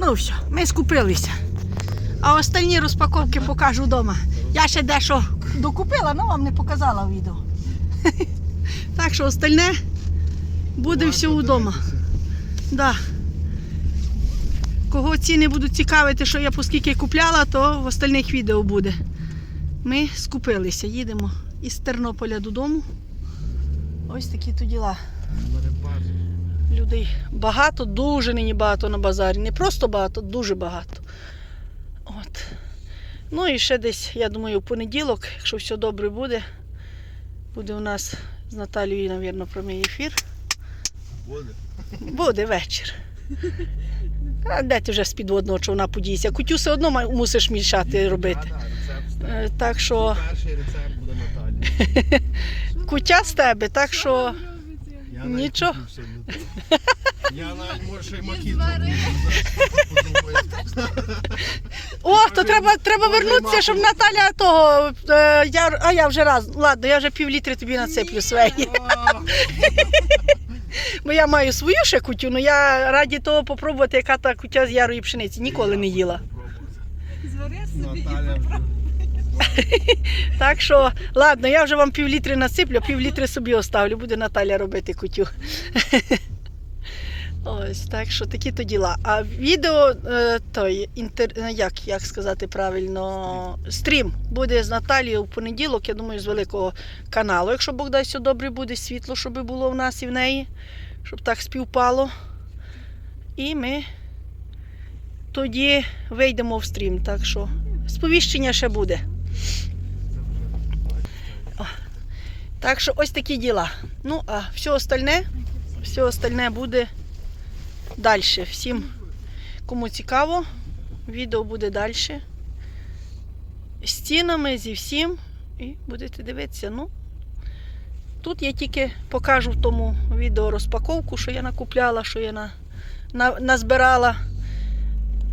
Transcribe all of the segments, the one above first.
Ну все, ми скупилися. А остальні розпаковки покажу вдома. Я ще дещо докупила, але вам не показала в відео. Так що остальне буде все вдома. Да. Кого ціни будуть цікавити, що я по скільки купляла, то в остальних відео буде. Ми скупилися, їдемо із Тернополя додому. Ось такі то діла. Людей багато, дуже нині багато на базарі. Не просто багато, дуже багато. От. Ну і ще десь, я думаю, в понеділок, якщо все добре буде, буде у нас з Наталією, мабуть, прямий ефір. Буде. Буде вечір. А де ти вже з підводного човна подійся? Кутю все одно мусиш мішати робити. Е, Так що Перший рецепт буде Наталі. кутя з тебе, так що Я навіть Нічого. Я навіть може й. О, то треба, треба вернутися, щоб Наталя того. Е, я, а я вже раз. Ладно, я вже півлітри тобі насиплю свої. Бо я маю свою ще кутю, але я раді того попробувати, яка та кутя з ярої пшениці. Ніколи не їла. Звари собі і Наталя. Так що, ладно, я вже вам півлітри насиплю, півлітри собі оставлю, буде Наталя робити кутю. Ось, так що такі то діла. А відео, е, той, інтер, е, як, як сказати правильно, стрім буде з Наталією в понеділок, я думаю, з великого каналу. Якщо Бог дасть все добре, буде світло, щоб було в нас і в неї, щоб так співпало. І ми тоді вийдемо в стрім. Так що сповіщення ще буде. Так що ось такі діла. Ну, а все остальне, все остальне буде далі. Всім, кому цікаво, відео буде далі. З цінами, зі всім. І будете дивитися. Ну, тут я тільки покажу в тому відео розпаковку, що я накупляла, що я на, на, назбирала.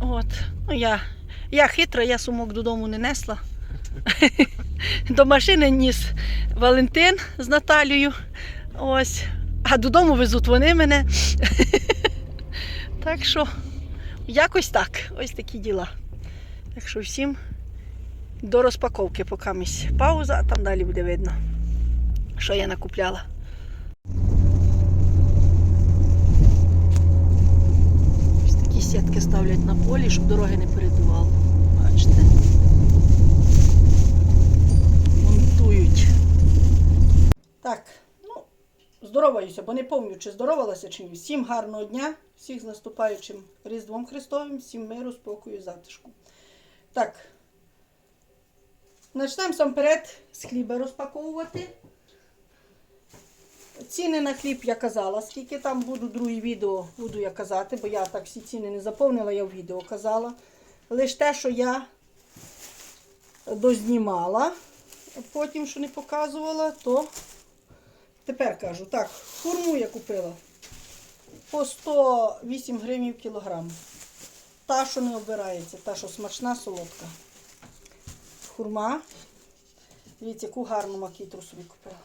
От. Ну, я, я хитра, я сумок додому не несла. До машини ніс Валентин з Наталією. Ось. А додому везуть вони мене. Так що, якось так. Ось такі діла. Так що всім до розпаковки, поки місь пауза, а там далі буде видно, що я накупляла. Ось такі сітки ставлять на полі, щоб дороги не передувало. Бачите? Монтують. Так, ну, здороваюся, бо не пам'ятаю, чи здоровалася чи ні. Всім гарного дня, всіх з наступаючим Різдвом Христовим, всім миру, спокою, затишку. Так. Почнемо сам перед з хліба розпаковувати. Ціни на хліб я казала, скільки там буду друге відео, буду я казати, бо я так всі ціни не заповнила, я в відео казала. Лише те, що я дознімала, потім, що не показувала, то тепер кажу. Так, хурму я купила по 108 гривень кілограм. Та, що не обирається, та, що смачна, солодка. Хурма. Дивіться, яку гарну макітру собі купила.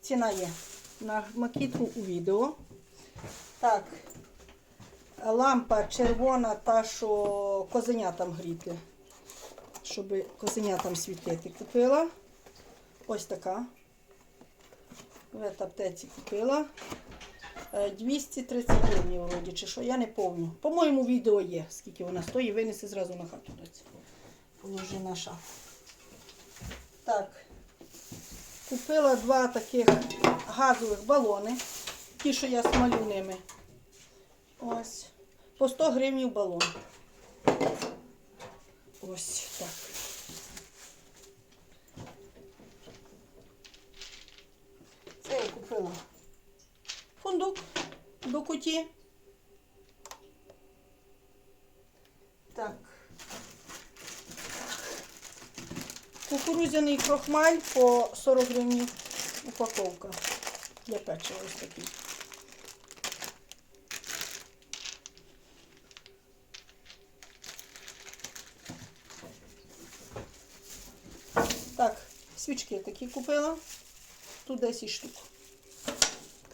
Ціна є на макітру у відео. Так, лампа червона, та, що козенятам гріти щоб козенятам світити. Купила. Ось така. В аптеці купила. Е, 230 гривень вроді, чи що, я не пам'ятаю. По-моєму, відео є, скільки вона стоїть, винеси зразу на хату. Положи на шафу. Так. Купила два таких газових балони. Ті, що я смалю ними. Ось. По 100 гривень балон. Ось так. Це я купила фундук до куті. Так. Кукурудзяний крохмаль по 40 гривень упаковка. Для печива ось такий. Свічки такі купила. Тут 10 штук.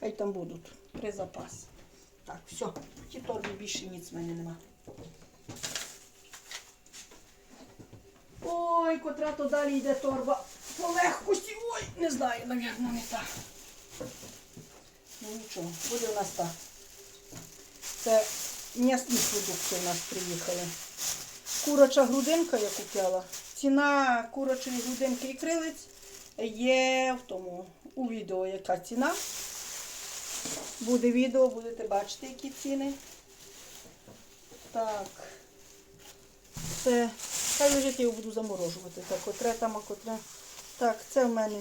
Хай там будуть при запас. Так, все, в ті торбі більше ніц в мене нема. Ой, котра то далі йде торба. По легкості. Ой, не знаю, навірно, не так. Ну нічого, буде у нас так. Це м'ясні продукти у нас приїхали. Куроча грудинка я купила. Ціна курочої грудинки і крилиць є в тому у відео, яка ціна. Буде відео, будете бачити, які ціни. Так. Це. Хай лежить, я його буду заморожувати. Так, котре там, а котре. Так, це в мене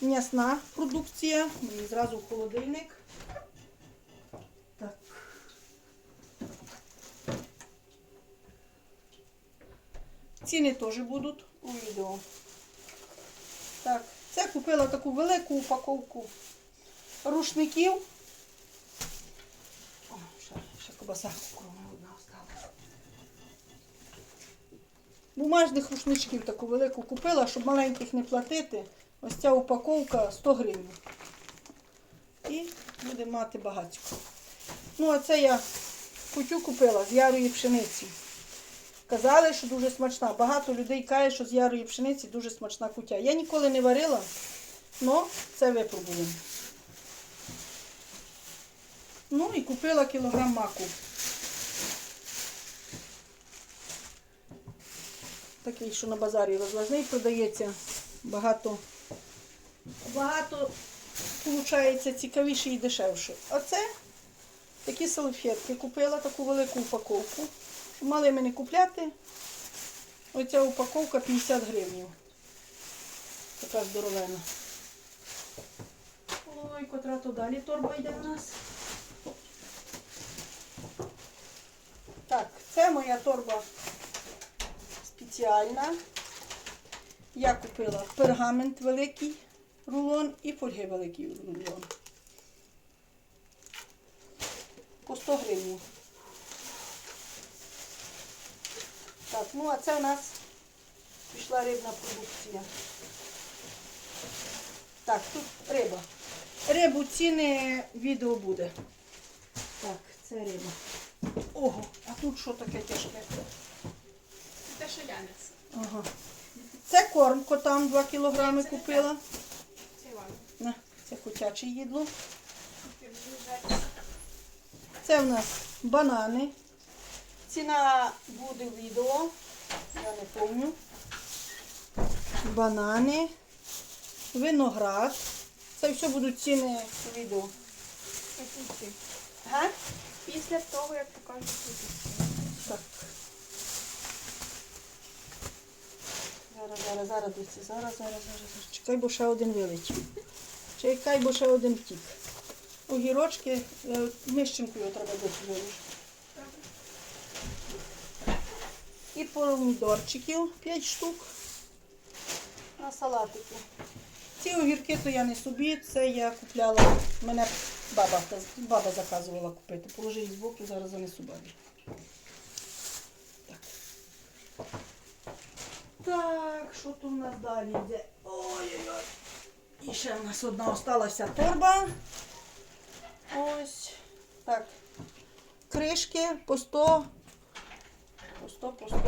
м'ясна продукція. Мені зразу в холодильник. Ціни теж будуть у відео. Так, це купила таку велику упаковку рушників. О, ще, ще кобаса кроме одна осталась. Бумажних рушничків таку велику купила, щоб маленьких не платити. Ось ця упаковка 100 гривень. І буде мати багатько. Ну, а це я кутю купила з ярої пшениці. Казали, що дуже смачна. Багато людей каже, що з ярої пшениці дуже смачна кутя. Я ніколи не варила, але це випробуємо. Ну і купила кілограм маку. Такий, що на базарі розважний продається. Багато, багато виходить цікавіше і дешевше. А це такі салфетки. Купила таку велику упаковку. Мали мене купляти. Оця упаковка 50 гривень. Така здоровена. Ой, котра то далі торба йде у нас. Так, це моя торба спеціальна. Я купила пергамент великий рулон і фольги великий рулон. По 100 гривень. Так, ну а це у нас пішла рибна продукція. Так, тут риба. Рибу ціни відео буде. Так, це риба. Ого, а тут що таке тяжке? Те, що я несу. Ага. Це корм котам 2 кілограми купила. Це це котяче їдло. Це в нас банани. Ціна буде відео. Я не пам'ятаю. Банани, виноград. Це все будуть ціни відео. Ага. Після того, як покажу тут. Так. Зараз, зараз, зараз, зараз, зараз, зараз, зараз. Чекай, бо ще один вилетів. Чекай, бо ще один втік. Огірочки, е, мищенку треба досі. І помідорчиків 5 штук на салатики. Ці огірки то я не собі, це я купляла, мене баба, баба заказувала купити. Положи їх збоку, зараз занесу бабі. Так. Так, що тут у нас далі йде? Ой-ой-ой. І ще в нас одна осталася торба. Ось. Так. Кришки по 100. По 100, по 100.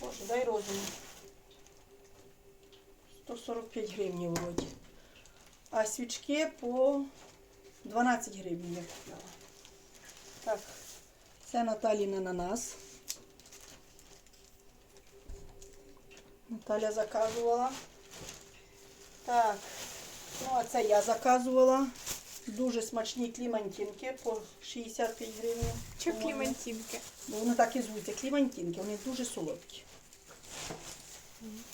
Боже, дай розуму. 145 гривень вроді. А свічки по 12 гривень я купляла. Так, це Наталіна ананас. Наталя заказувала. Так, ну а це я заказувала. Дуже смачні клімантінки по 65 гривень. Чи по-моєму. клімантінки? Бо вони так і звуться, клімантінки, вони дуже солодкі.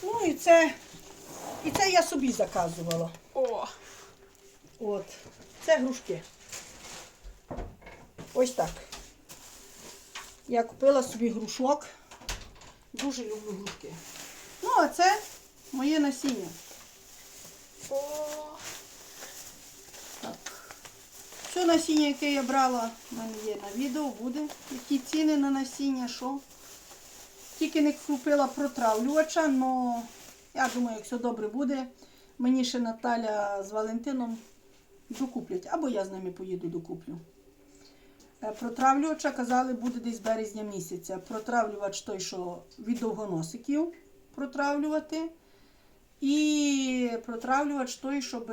Ну і це, і це я собі заказувала. О, От. Це грушки. Ось так. Я купила собі грушок. Дуже люблю грушки. Ну, а це моє насіння. о, Так. Все насіння, яке я брала, в мене є на відео, буде. Які ціни на насіння, що. Тільки не купила протравлювача, але я думаю, як все добре буде, мені ще Наталя з Валентином докуплять. Або я з ними поїду докуплю. Е, Протравлювача казали, буде десь березня місяця. Протравлювач той, що від довгоносиків протравлювати. І протравлювач той, щоб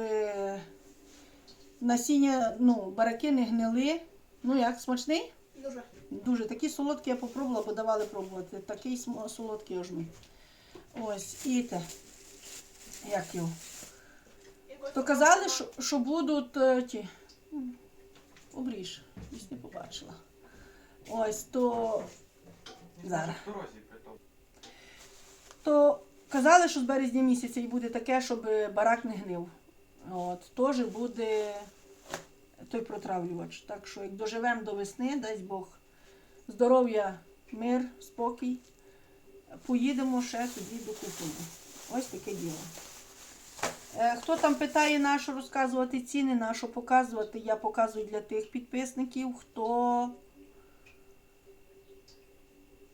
насіння, ну, бараки не гнили. Ну як, смачний? Дуже. Дуже такий солодкий я попробувала, бо давали пробувати. Такий солодкий ожми. Ось, і те. Як його? То казали, що, що будуть е, ті. Обріж, десь не побачила. Ось то. Зараз. То казали, що з березня місяця і буде таке, щоб барак не гнив. От, теж буде той протравлювач. Так що, як доживемо до весни, дасть Бог здоров'я, мир, спокій. Поїдемо ще тоді докупимо. Ось таке діло. Е, Хто там питає, на що розказувати ціни, на що показувати, я показую для тих підписників, хто,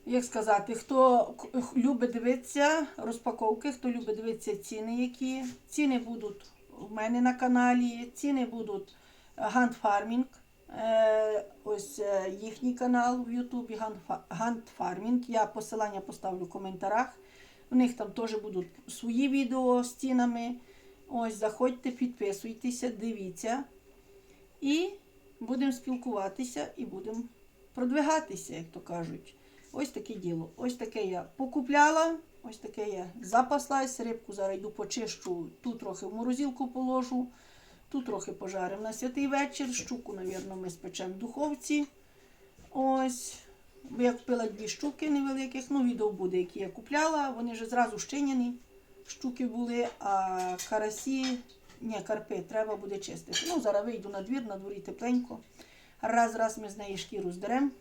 як сказати, хто любить дивитися розпаковки, хто любить дивитися ціни, які. Ціни будуть у мене на каналі, ціни будуть Ганд Фармінг. Е, Ось е, їхній канал в Ютубі Ганд Фармінг. Я посилання поставлю в коментарях. У них там теж будуть свої відео з цінами. Ось, заходьте, підписуйтеся, дивіться. І будемо спілкуватися і будемо продвигатися, як то кажуть. Ось таке діло. Ось таке я покупляла, ось таке я запаслась. Рибку зараз йду почищу, тут трохи в морозилку положу, тут трохи пожаримо на святий вечір. Щуку, мабуть, ми спечемо в духовці. Ось. Я купила дві штуки невеликих, ну відео буде, які я купляла. Вони вже зразу щиняні штуки були, а карасі, ні, карпи, треба буде чистити. Ну, зараз вийду на двір, на дворі тепленько. Раз, раз ми з неї шкіру здеремо,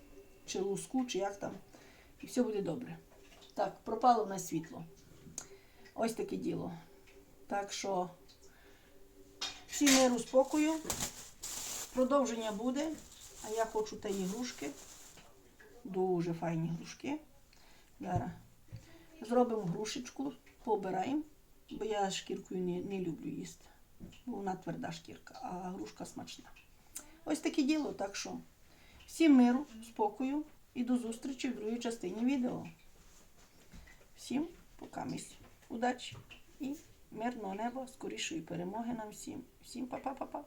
чи луску, чи як там. І все буде добре. Так, пропало на світло. Ось таке діло. Так що всі миру спокою. Продовження буде. А я хочу та ігрушки. Дуже файні грушки. Зараз зробимо грушечку, побираємо, бо я шкіркою не, не люблю їсти. Бо вона тверда шкірка, а грушка смачна. Ось таке діло. Так що всім миру, спокою і до зустрічі в другій частині відео. Всім пока Удачі і мирного неба, скорішої перемоги нам всім. Всім па-па-па-па.